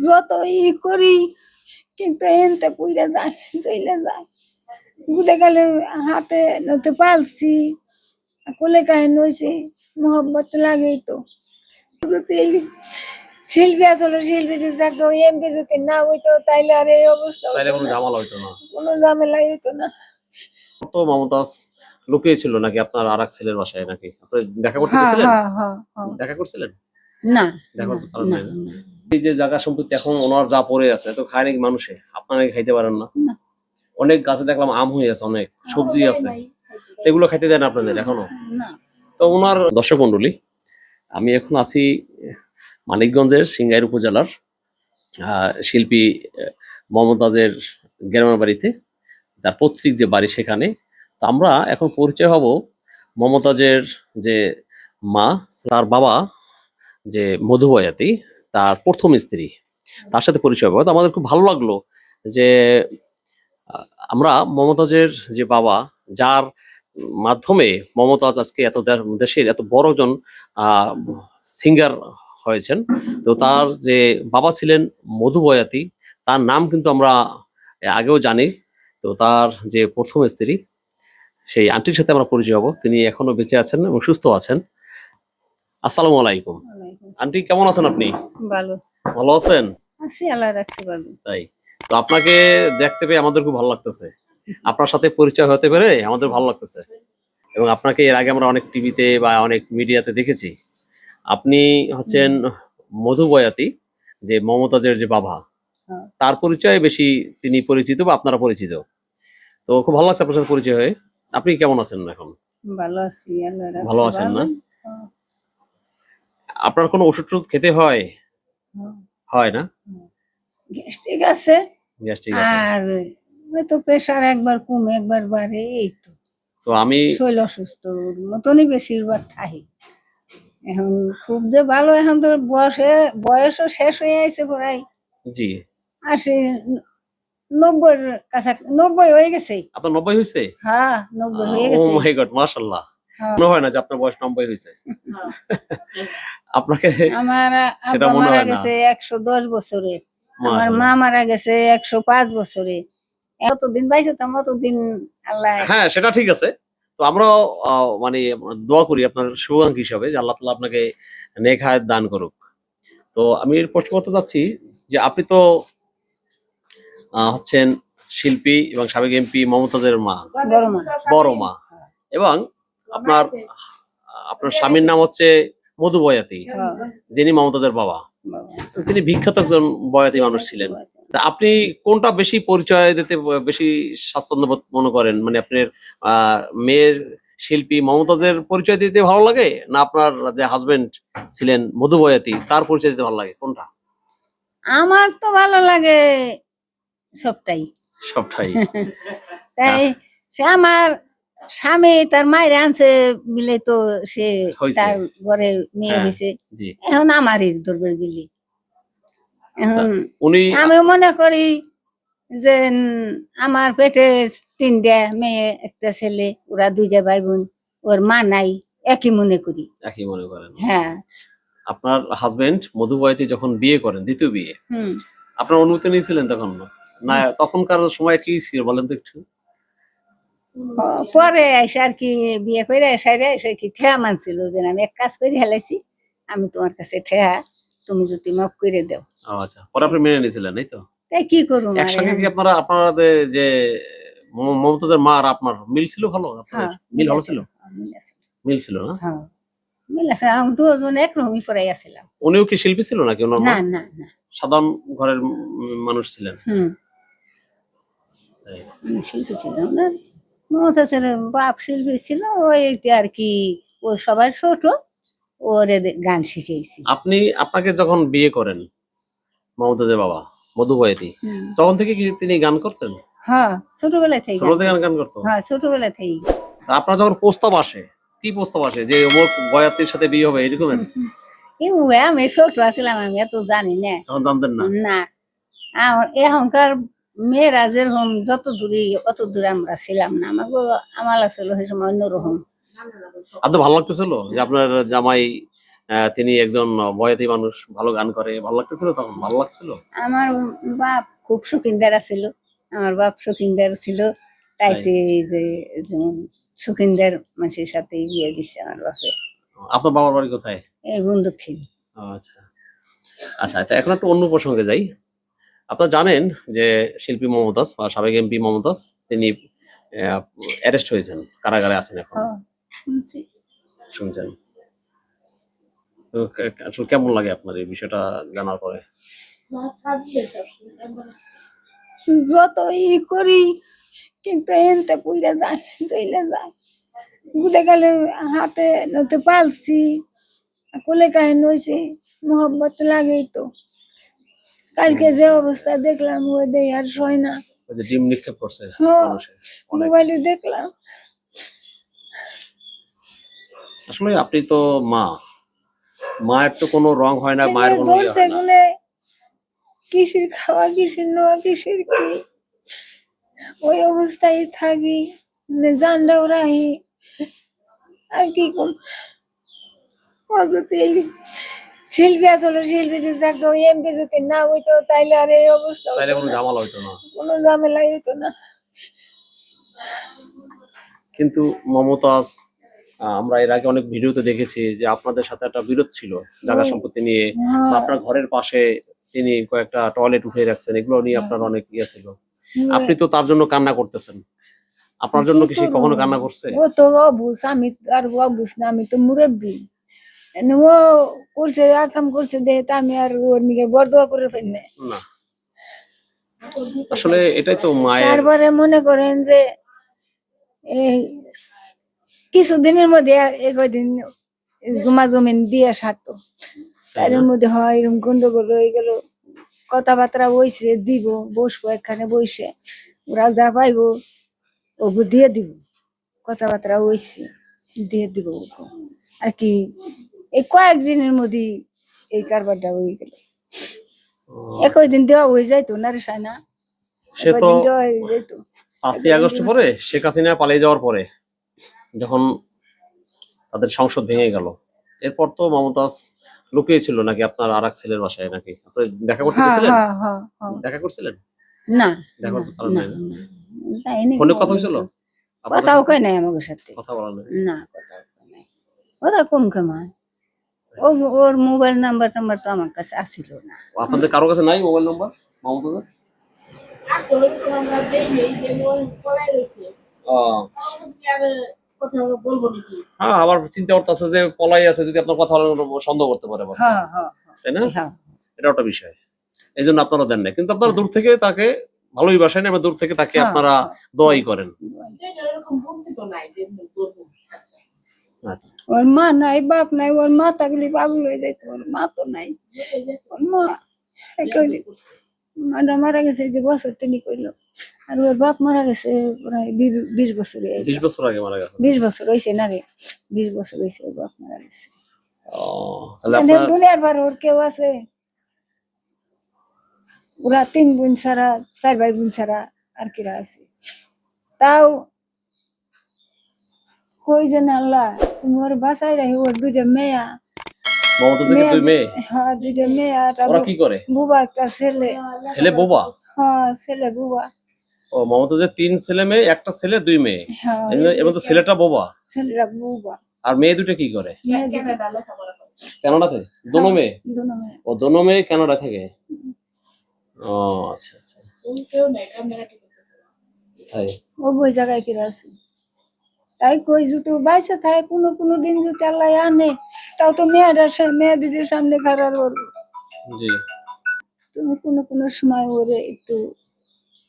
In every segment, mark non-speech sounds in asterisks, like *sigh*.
যত ই করি কিন্তু এনতে পুইরা যায় চলে যায় গুদে গেলে হাতে নতে পালছি কোলে কাহে নইছি মোহব্বত লাগেই তো যদি শিল্পী আসলে শিল্পী যদি থাকতো এমপি যদি না হইতো তাইলে আর এই অবস্থা তাইলে কোনো না। ঝামেলা হইতো না কোনো ঝামেলাই হইতো না তো মমতাজ লুকিয়ে ছিল নাকি আপনার আর এক ছেলের বাসায় নাকি আপনি দেখা করতে হ্যাঁ গেছিলেন হ্যাঁ হ্যাঁ। দেখা করছিলেন না দেখা করতে পারেন? না। এই যে জায়গা সম্পত্তি এখন ওনার যা পড়ে আছে তো খায় নাকি মানুষে? আপনারা খাইতে পারেন না। অনেক গাছে দেখলাম আম হয়ে আছে অনেক সবজি আছে। এগুলো খাইতে দেন আপনাদের এখনও? তো ওনার দর্শক মন্ডলী আমি এখন আছি মানিকগঞ্জের সিংগাইর উপজেলার শিল্পী মমতাজের গ্রামের বাড়িতে তার পৈতৃক যে বাড়ি সেখানে। তো আমরা এখন পরিচয় হব মমতাজের যে মা তার বাবা যে মধুবয়াতি। তার প্রথম স্ত্রী। তার সাথে পরিচয় হব তো আমাদের খুব ভালো লাগল যে আমরা মমতাজের যে বাবা, যার মাধ্যমে মমতাজ আজকে এত দেশের এত বড় জন সিঙ্গার হয়েছেন। তো তার যে বাবা ছিলেন মধু বয়াতি, তার নাম কিন্তু আমরা আগেও জানি। তো তার যে প্রথম স্ত্রী, সেই আন্টির সাথে আমরা পরিচয় হব তিনি এখনও বেঁচে আছেন এবং সুস্থ আছেন। আসসালামু আলাইকুম। আন্টি কেমন আছেন আপনি? ভালো। ভালো আছেন? আছি আল্লাহ রাখছি ভালো। তাই। তো আপনাকে দেখতে পেয়ে আমাদের খুব ভালো লাগতেছে। আপনার সাথে পরিচয় হতে পেরে আমাদের ভালো লাগতেছে। এবং আপনাকে এর আগে আমরা অনেক টিভিতে বা অনেক মিডিয়াতে দেখেছি। আপনি হচ্ছেন মধু বয়াতি যে মমতাজের যে বাবা। হ্যাঁ। তার পরিচয়ে বেশি তিনি পরিচিত বা আপনারা পরিচিত। তো খুব ভালো লাগছে আপনার সাথে পরিচয় হয়ে। আপনি কেমন আছেন এখন? ভালো আছি ভালো আছেন না? আপনার কোনো ওষুধ টষুধ খেতে হয়? হ্যাঁ। হয় না? গ্যাস্ট্রিক আছে। গ্যাস্ট্রিক আছে। আর ওই তো প্রেশার একবার কমে একবার বাড়ে এই তো। তো আমি শরীর অসুস্থ মতনই বেশিরভাগ থাকি। এখন খুব যে ভালো এখন তো বয়সে বয়সও শেষ হয়ে আছে প্রায়। জি। আশি নব্বই কাছা নব্বই হয়ে গেছে। আপনার নব্বই হয়েছে হ্যাঁ নব্বই হয়ে ও গেছে মাই গড মাশাআল্লাহ। মনে হয় না যে আপনার বয়স নব্বই হয়েছে। আপনাকে আমার সেটা মনে হয় না। একশো দশ বছরে। আমার মা মারা গেছে একশো পাঁচ বছরে। এতদিন পাইছে তো অতদিন আল্লাহ হ্যাঁ সেটা ঠিক আছে। তো আমরাও আহ, মানে দোয়া করি আপনার শুভাকাঙ্ক্ষী হিসাবে যে আল্লাহ তালা আপনাকে নেক হায়াত দান করুক। তো আমি প্রশ্ন করতে চাচ্ছি যে আপনি তো হচ্ছেন শিল্পী এবং সাবেক এমপি মমতাজের মা। বড় মা। এবং আপনার আপনার স্বামীর নাম হচ্ছে মধু বয়াতি হ্যাঁ, যিনি মমতাজের বাবা। তিনি বিখ্যাত একজন বয়াতি মানুষ ছিলেন। তা আপনি কোনটা বেশি পরিচয় দিতে বেশি স্বাচ্ছন্দ্য বোধ মনে করেন? মানে আপনার মেয়ের শিল্পী মমতাজের পরিচয় দিতে ভালো লাগে? না আপনার যে হাজবেন্ড ছিলেন মধু বয়াতি তার পরিচয় দিতে ভালো লাগে? কোনটা? আমার তো ভালো লাগে সবটাই। সবটাই। *laughs* তাই সে আমার স্বামী তার মায়ের আনছে বিলে তো সে। তার ঘরে মেয়ে হ্যাঁ। হয়েছে এখন আমারই ধরবে গেলি। এখন উনি আমি মনে করি যে আমার পেটে তিনটা মেয়ে একটা ছেলে ওরা দুইটা ভাই বোন ওর মা নাই একই মনে করি। একই মনে করেন। হ্যাঁ। আপনার হাজবেন্ড মধু বয়াতি যখন বিয়ে করেন দ্বিতীয় বিয়ে আপনার অনুমতি নিয়েছিলেন তখন? না তখনকার সময় কি ছিল বলেন তো একটু? পরে এসে আর কি বিয়ে করে এসে এসে কি ঠেয়া মানছিল যে আমি এক কাজ করে হেলাইছি আমি তোমার কাছে ঠেয়া তুমি যদি মাফ করে দাও। আচ্ছা পরে আপনি মেনে নিয়েছিলেন এই তো? তাই কি মারে একসঙ্গে কি আপনারা আপনাদের যে মম- মমতাজের মা আর আপনার মিল ছিল ভালো? হ্যাঁ, মিল ভালো ছিল? হ্যাঁ, মিল ছিল না? হ্যাঁ মিল আছে আমি দুজন একরকমই পড়াই আসছিলাম উনিও কি শিল্পী ছিল নাকি ওনার না না না। সাধারণ ঘরের মানুষ ছিলেন। হুম। শিল্পী ছিল ওনার মমতাজের বাপ শিল্পী ছিল ওই আর কি ও সবার ছোট ওরে গান শিখেছি আপনি আপনাকে যখন বিয়ে করেন মমতাজের বাবা মধুবয়াতি। তখন থেকে কি তিনি গান করতেন? হ্যাঁ ছোটবেলা থেকে ছোট থেকে গান গান করতো? হ্যাঁ ছোটবেলা থেকে তা আপনার যখন প্রস্তাব আসে কি প্রস্তাব আসে যে অমুক বয়াতির সাথে বিয়ে হবে এরকম? আমি ছোট আছিলাম আমি এত জানি না। তখন জানতেন না? না। এখনকার মেয়েরা যেরকম যত দূরে অত দূরে আমরা ছিলাম না। আমাকে আমার ছিল সেই সময় অন্যরকম। আপনার ভালো লাগতেছিল যে আপনার জামাই তিনি একজন বয়াতি মানুষ ভালো গান করে ভালো লাগতেছিল তখন? ভালো লাগছিল? আমার বাপ খুব শৌখিনদার ছিল আমার বাপ শৌখিনদার ছিল। তাইতে যে যেমন শৌখিনদার মানুষের সাথে বিয়ে দিচ্ছে আমার বাপে। আপনার বাবার বাড়ি কোথায়? এই ও, আচ্ছা। আচ্ছা এখন একটু অন্য প্রসঙ্গে যাই। আপনারা জানেন যে শিল্পী মমতাজ বা সাবেক এমপি মমতাজ তিনি অ্যারেস্ট হয়েছেন কারাগারে আছেন এখন। হ্যাঁ, শুনছেন? তো আসলে কেমন লাগে আপনার এই বিষয়টা জানার পরে? যত ই করি কিন্তু এনতে পুইরা যায় চলে যায়। গুদে গেলে হাতে নতে পালছি কোলে কাহে নইছে মোহব্বত লাগেই তো। কালকে যে অবস্থা দেখলাম ওই দেই আর সয় না। যে ডিম নিক্ষেপ করছে মোবাইলে দেখলাম। আসলে আপনি তো মা। মায়ের তো কোনো রং হয় না মায়ের কোনো ধরছে গুলে কিসের খাওয়া কিসের নেওয়া কিসের কি? ওই অবস্থায় থাকি জানটাও রাহি। আর কি কম অযথা এই শিল্পী আসলে শিল্পী যদি থাকতো এমপি যদি না হইতো তাইলে আর এই অবস্থা তাইলে কোনো ঝামেলা হইতো না। কোনো ঝামেলাই হতো না। কিন্তু মমতাজ আমরা এর আগে অনেক ভিডিওতে দেখেছি যে আপনাদের সাথে একটা বিরোধ ছিল জায়গা সম্পত্তি নিয়ে। হ্যাঁ, আপনার ঘরের পাশে তিনি কয়েকটা টয়লেট উঠে রাখছেন এগুলো নিয়ে আপনার অনেক ইয়ে ছিল। আপনি তো তার জন্য কান্না করতেছেন। আপনার জন্য কি সে কখনো কান্না করছে? ও তো অবুস আমি আর অবুস না আমি তো মুরব্বী। ও করছে আকাম করছে দেখে তো আমি আর ওর নিকে বরদোয়া করে ফেলি না না। আসলে এটাই তো মায়ের তারপরে মনে করেন যে কিছুদিনের মধ্যে এক দিন জমা জমিন দিয়ে সারতো। তার মধ্যে হয় এরকম গন্ডগোল হয়ে গেল। কথাবার্তা বইছে দিব বসবো এখানে বসে ওরা যা পাইবো ওগু দিয়ে দিব। কথাবার্তা হইছে দিয়ে দিব ওগু। আর কি এই কয়েকদিনের মধ্যে এই কারবারটা হয়ে গেল। একই দিন দেওয়া হয়ে যাইতো না রে সাইনা সে তো পাঁচই আগস্ট পরে শেখ হাসিনা পালিয়ে যাওয়ার পরে যখন তাদের সংসদ ভেঙে গেল। এরপর তো মমতাজ লুকিয়ে ছিল নাকি আপনার আর এক ছেলের বাসায় নাকি? আপনি দেখা করতে হ্যাঁ গেছিলেন? হ্যাঁ হ্যাঁ দেখা করছিলেন? না দেখা করতে পারেন না, ফোনে কথা হয়েছিল? কথাও? কই নাই আমাদের সাথে। কথা বলা নাই। না কথাও কই নাই। কথা কম কেমন? ও ওর মোবাইল নাম্বার টাম্বার তো আমার কাছে আসিল না। আপনাদের কারও কাছে নাই মোবাইল নাম্বার? মমতাজের হ্যাঁ আবার চিন্তা করতেছে যে পলাই আছে যদি আপনার কথা সন্দেহ করতে পারে হ্যাঁ হ্যাঁ তাই না? হ্যাঁ। এটা একটা বিষয়। এই জন্য আপনারা দেন না কিন্তু আপনারা দূর থেকে তাকে ভালোই বাসেন এবং দূর থেকে তাকে আপনারা দোয়াই করেন। ওর মা নাই বাপ নাই ওর মা থাকলে পাগল হয়ে যাইতো ওর মা তো নাই। ওর মা মাটা মারা গেছে যে বছর তিনি কইলো আর ওর বাপ মারা গেছে প্রায় বিশ বছর বিশ বছর আগে মারা গেছে। বিশ বছর হয়েছে না রে বিশ বছর হয়েছে ওর বাপ মারা গেছে। মানে দুনিয়ার বার ওর কেউ আছে? ওরা তিন বোন ছাড়া চার ভাই বোন ছাড়া আর কিরা আছে? তাও কই যে না আল্লাহ তুমি ওর বাসায় রাখি ওর দুইটা মেয়া। মমতাজের কি দুই মেয়ে? হ্যাঁ দুইটা মেয়া ওরা কি করে? বুবা একটা ছেলে। ছেলে বোবা? হ্যাঁ ছেলে বুবা। ও মমতাজের তিন ছেলে মেয়ে একটা ছেলে দুই মেয়ে। হ্যাঁ এর মধ্যে ছেলেটা বোবা। ছেলেরা বুবা। আর মেয়ে দুটো কি করে? কানাডাতে দোনো মেয়ে? ও দোনো মেয়ে কানাডা থেকে? ও আচ্ছা আচ্ছা। ও বই জায়গায় কিরা আছে। তাই কই যদি বাইসে থাকে কোনো কোনো দিন যদি আল্লাহ আনে তাও তো মেয়েটার মেয়ে দিদির সামনে খারাপ জি। তুমি কোনো কোনো সময় ওরে একটু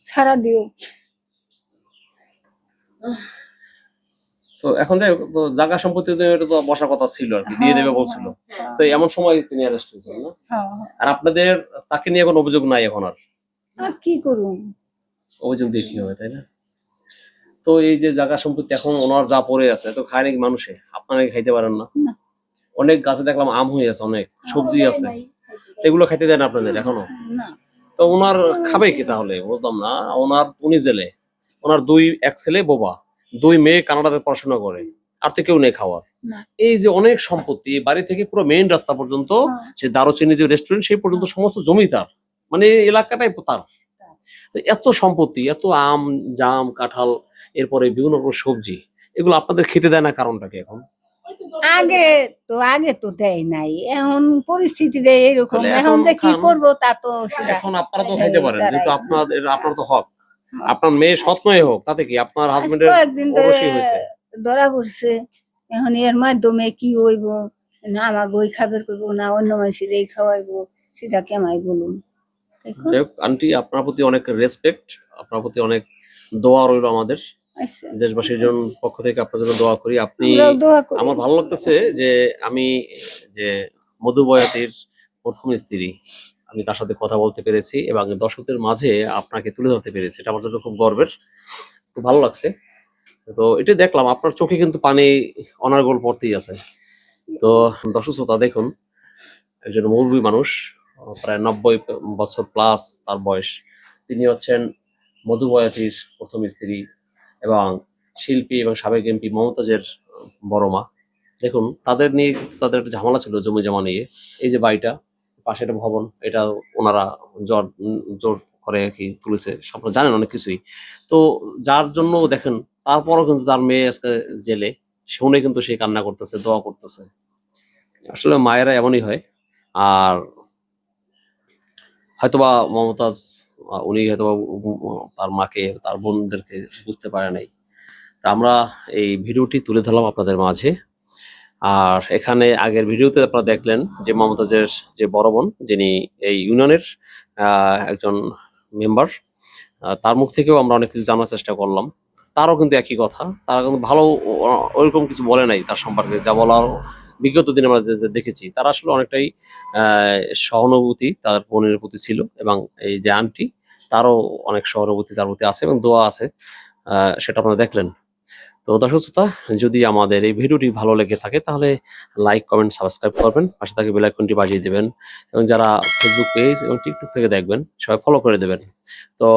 ছাড়া দিও। তো এখন যাই তো জায়গা সম্পত্তি তো বসার কথা ছিল আর কি দিয়ে দেবে বলছিল। তো এমন সময় তিনি অ্যারেস্ট হয়েছেন না? হ্যাঁ হ্যাঁ। আর আপনাদের তাকে নিয়ে এখন অভিযোগ নাই এখন আর? আর কি করুন অভিযোগ দিয়ে কি হবে তাই না? তো এই যে জায়গা সম্পত্তি এখন ওনার যা পড়ে আছে তো খায় নাকি মানুষে? আপনারা খাইতে পারেন না। অনেক গাছে দেখলাম আম হয়ে আছে অনেক সবজি আছে। এগুলো খাইতে দেন আপনাদের এখনও? তো ওনার খাবে কি তাহলে? বুঝলাম না। ওনার উনি জেলে। ওনার দুই এক ছেলে বোবা। দুই মেয়ে কানাডাতে পড়াশোনা করে। আর তো কেউ নেই খাওয়ার। এই যে অনেক সম্পত্তি বাড়ি থেকে পুরো মেইন রাস্তা পর্যন্ত হ্যাঁ। সে দারুচিনি যে রেস্টুরেন্ট সেই পর্যন্ত সমস্ত জমি তার। মানে এলাকাটাই তার। এত সম্পত্তি এত আম জাম কাঁঠাল এরপরে বিভিন্ন রকম সবজি। এগুলো আপনাদের খেতে দেয় না কারণটা কি এখন? আগে তো আগে তো দেয় নাই। এখন পরিস্থিতিতে এরকম। এখন যে কি। করব তা তো সেটা এখন আপনারা তো খাইতে পারেন। যেহেতু আপনাদের আপনার তো হক। আপনার মেয়ে সৎ নয় হোক তাতে কি আপনার হাজবেন্ডের অবশ্যই হয়েছে। ধরা পড়ছে। এখন এর মাধ্যমে কি হইব? না আমাকে ওই খাবার করব না অন্য মানুষের এই খাওয়াইবো সেটা কেমাই বলুন। আন্টি আপনার প্রতি অনেক রেসপেক্ট আপনার প্রতি অনেক দোয়া রইল আমাদের। দেশবাসীর জন্য পক্ষ থেকে আপনার জন্য দোয়া করি। আপনি আমার ভালো লাগতেছে যে আমি যে মধু বয়াতির প্রথম স্ত্রী আমি তার সাথে কথা বলতে পেরেছি এবং দর্শকদের মাঝে আপনাকে তুলে ধরতে পেরেছি। এটা আমার জন্য খুব গর্বের খুব ভালো লাগছে। তো এটা দেখলাম আপনার চোখে কিন্তু পানি অনার্গল পড়তেই আছে। তো দর্শক শ্রোতা দেখুন একজন মুরব্বী মানুষ প্রায় নব্বই বছর প্লাস তার বয়স। তিনি হচ্ছেন মধু বয়াতির প্রথম স্ত্রী। এবং শিল্পী এবং সাবেক এমপি মমতাজের বড় মা। দেখুন, তাদের নিয়ে তাদের একটা ঝামেলা ছিল জমি জমা নিয়ে। এই যে বাড়িটা, পাশে একটা ভবন, এটা ওনারা জোর জোর করে কি তুলেছে। আপনারা জানেন অনেক কিছুই। তো যার জন্য দেখেন, তারপরও কিন্তু তার মেয়ে আজকে জেলে। শুনে কিন্তু সে কান্না করতেছে, দোয়া করতেছে। আসলে মায়েরা এমনই হয়। আর হয়তোবা মমতাজ উনি হয়তো তার মাকে, তার বোনদেরকে বুঝতে পারে নাই। তা আমরা এই ভিডিওটি তুলে ধরলাম আপনাদের মাঝে। আর এখানে আগের ভিডিওতে আপনারা দেখলেন যে মমতাজের যে বড় বোন, যিনি এই ইউনিয়নের একজন মেম্বার তার মুখ থেকেও আমরা অনেক কিছু জানার চেষ্টা করলাম। তারও কিন্তু একই কথা। তারা কিন্তু ভালো ওইরকম কিছু বলে নাই তার সম্পর্কে, যা বলার বিগত দিনে আমরা দেখেছি। তারা আসলে অনেকটাই সহানুভূতি তার বোনের প্রতি ছিল এবং এই যে আন্টি তারও অনেক সহানুভূতি তার প্রতি আছে এবং দোয়া আছে সেটা আপনারা দেখলেন। তো দর্শক শ্রোতা, যদি আমাদের এই ভিডিওটি ভালো লেগে থাকে, তাহলে লাইক, কমেন্ট, সাবস্ক্রাইব করবেন। পাশে থাকে বেল আইকনটি বাজিয়ে দেবেন এবং যারা ফেসবুক পেজ এবং টিকটক থেকে দেখবেন, সবাই ফলো করে দেবেন। তো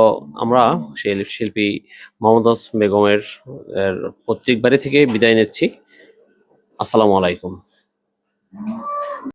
আমরা সেই শিল্পী মমতাজ বেগমের পৈতৃক বাড়ি থেকে বিদায় নিচ্ছি। আসসালামু আলাইকুম।